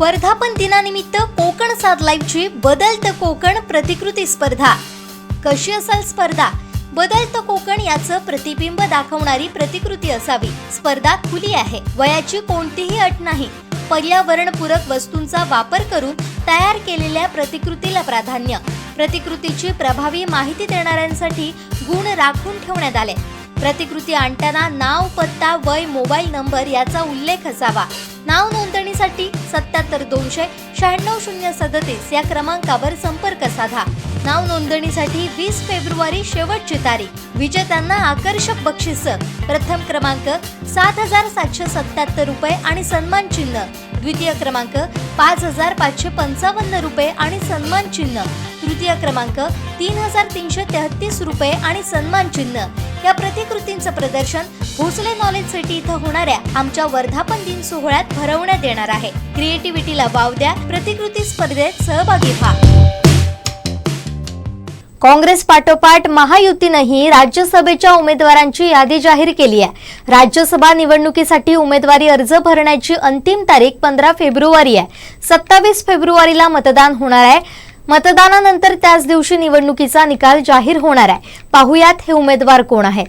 वर्धापन दिनानिमित्त कोकण सात लाईव्हची बदलतं कोकण प्रतिकृती स्पर्धा. कशी असाल स्पर्धा? बदलतं कोकण याचं प्रतिबिंब दाखवणारी प्रतिकृती असावी. स्पर्धा खुली आहे. वयाची कोणतीही अट नाही. पर्यावरणपूरक वस्तूंचा वापर करून तयार केलेल्या प्रतिकृतीला प्राधान्य. प्रतिकृतीची प्रभावी माहिती देणाऱ्यांसाठी गुण राखून ठेवण्यात आले. प्रतिकृती आणताना नाव पत्ता वय मोबाईल नंबर याचा उल्लेख असावा. नाव नोंदणीसाठी सत्याहत्तर दोनशे शहाण्णव शून्य सदतीस या क्रमांकावर संपर्क साधा. नाव नोंदणीसाठी वीस फेब्रुवारी शेवटची तारीख. विजेत्यांना आकर्षक बक्षीस. प्रथम क्रमांक सात हजार सातशे सत्याहत्तर रुपये आणि सन्मान चिन्ह. द्वितीय क्रमांक पाच हजार पाचशे पंचावन्न रुपये आणि सन्मान चिन्ह. तृतीय क्रमांक तीन हजार तीनशे तेहतीस रुपये आणि सन्मान चिन्ह. या प्रतिकृतींचं प्रदर्शन भोसले नॉलेज सिटी इथं होणाऱ्या आमच्या वर्धापन दिन सोहळ्यात भरवण्यात येणार आहे. क्रिएटिव्हिटीला वाव द्या प्रतिकृती स्पर्धेत सहभागी व्हा. काँग्रेस पाठोपाठ महायुतीनंही राज्यसभेच्या उमेदवारांची यादी जाहीर केली आहे. राज्यसभा निवडणुकीसाठी उमेदवारी अर्ज भरण्याची अंतिम तारीख पंधरा फेब्रुवारी आहे. सत्तावीस फेब्रुवारीला मतदान होणार आहे. मतदानानंतर त्याच दिवशी निवडणुकीचा निकाल जाहीर होणार आहे. पाहुयात हे उमेदवार कोण आहेत?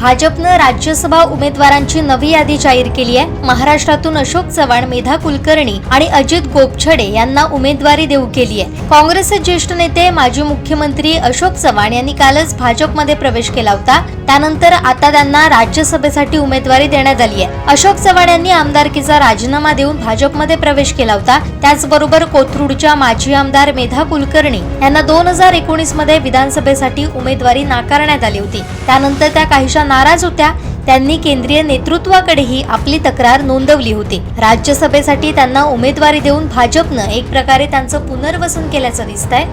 भाजपनं राज्यसभा उमेदवारांची नवी यादी जाहीर केली आहे. महाराष्ट्रातून अशोक चव्हाण मेधा कुलकर्णी आणि अजित गोपछडे यांना उमेदवारी देऊ केली आहे. काँग्रेसचे ज्येष्ठ नेते माजी मुख्यमंत्री अशोक चव्हाण यांनी कालच भाजपमध्ये प्रवेश केला होता. त्यानंतर आता त्यांना राज्यसभेसाठी उमेदवारी देण्यात आली आहे. अशोक चव्हाण यांनी आमदारकीचा राजीनामा देऊन भाजपमध्ये प्रवेश केला होता. त्याचबरोबर कोथरूडच्या माजी आमदार मेधा कुलकर्णी यांना दोन हजार एकोणीसमध्ये विधानसभेसाठी उमेदवारी नाकारण्यात आली होती. त्यानंतर त्या काहीशा नाराज होत्या. त्यांनी केंद्रीय नेतृत्वाकडेही आपली तक्रार नोंदवली होती. राज्यसभेसाठी त्यांना उमेदवारी देऊन भाजपनं एक प्रकारे त्यांचं पुनर्वसन केल्याचं दिसतंय.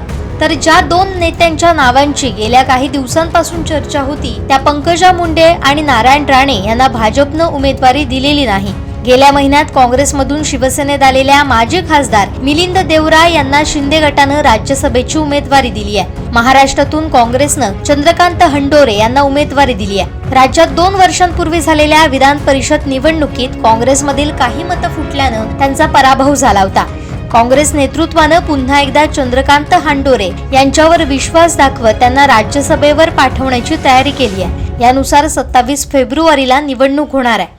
तर ज्या दोन नेत्यांच्या नावांची गेल्या काही दिवसांपासून चर्चा होती त्या पंकजा मुंडे आणि नारायण राणे यांना भाजपनं उमेदवारी दिलेली नाही. गेल्या महिन्यात काँग्रेसमधून शिवसेनेत आलेल्या माजी खासदार मिलिंद देवरा यांना शिंदे गटानं राज्यसभेची उमेदवारी दिली आहे. महाराष्ट्रातून काँग्रेसनं चंद्रकांत हंडोरे यांना उमेदवारी दिली आहे. राज्यात दोन वर्षांपूर्वी झालेल्या विधान परिषद निवडणुकीत काँग्रेसमधील काही मतं फुटल्यानं त्यांचा पराभव झाला होता. काँग्रेस नेतृत्वानं पुन्हा एकदा चंद्रकांत हांडोरे यांच्यावर विश्वास दाखवत त्यांना राज्यसभेवर पाठवण्याची तयारी केली आहे. यानुसार सत्तावीस फेब्रुवारीला निवडणूक होणार आहे.